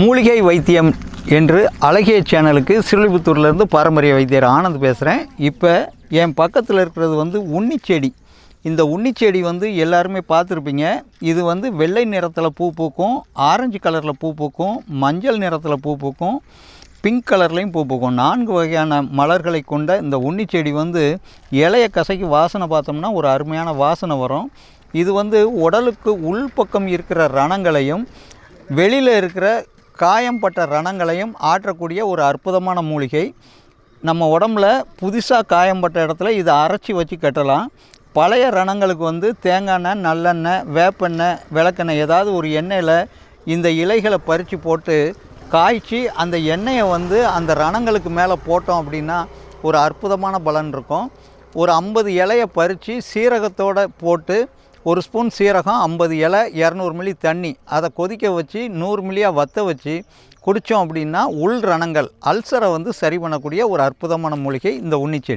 மூலிகை வைத்தியம் என்று அழகிய சேனலுக்கு சிறுலிபுத்தூர்லேருந்து பாரம்பரிய வைத்தியர் ஆனந்த் பேசுகிறேன். இப்போ என் பக்கத்தில் இருக்கிறது வந்து உன்னிச்செடி. இந்த உன்னிச்செடி வந்து எல்லாருமே பார்த்துருப்பீங்க. இது வந்து வெள்ளை நிறத்தில் பூ பூக்கும் ஆரஞ்சு கலரில் பூ பூக்கும் மஞ்சள் நிறத்தில் பூ பூக்கும் பிங்க் கலர்லேயும் பூ பூக்கும். நான்கு வகையான மலர்களை கொண்ட இந்த உன்னிச்செடி வந்து இலைய கசைக்கு வாசனை பார்த்தோம்னா ஒரு அருமையான வாசனை வரும். இது வந்து உடலுக்கு உள்பக்கம் இருக்கிற ரணங்களையும் வெளியில் இருக்கிற காயம்பட்ட ரணங்களையும் ஆற்றக்கூடிய ஒரு அற்புதமான மூலிகை. நம்ம உடம்புல புதுசாக காயம்பட்ட இடத்துல இதை அரைச்சி வச்சு கட்டலாம். பழைய ரணங்களுக்கு வந்து தேங்காய் எண்ணெய் நல்லெண்ணெய் வேப்பெண்ணெய் விளக்கெண்ணெய் ஏதாவது ஒரு எண்ணெயில் இந்த இலைகளை பறித்து போட்டு காய்ச்சி அந்த எண்ணெயை வந்து அந்த ரணங்களுக்கு மேலே போட்டோம் அப்படின்னா ஒரு அற்புதமான பலன் இருக்கும். ஒரு ஐம்பது இலையை பறித்து சீரகத்தோடு போட்டு ஒரு ஸ்பூன் சீரகம் ஐம்பது இலை இரநூறு மில்லி தண்ணி. அதை கொதிக்க வச்சு நூறு மில்லியாக வற்ற வச்சு குடித்தோம் அப்படின்னா உள் ரணங்கள் அல்சரை வந்து சரி பண்ணக்கூடிய ஒரு அற்புதமான மூலிகை இந்த உன்னிச்செடி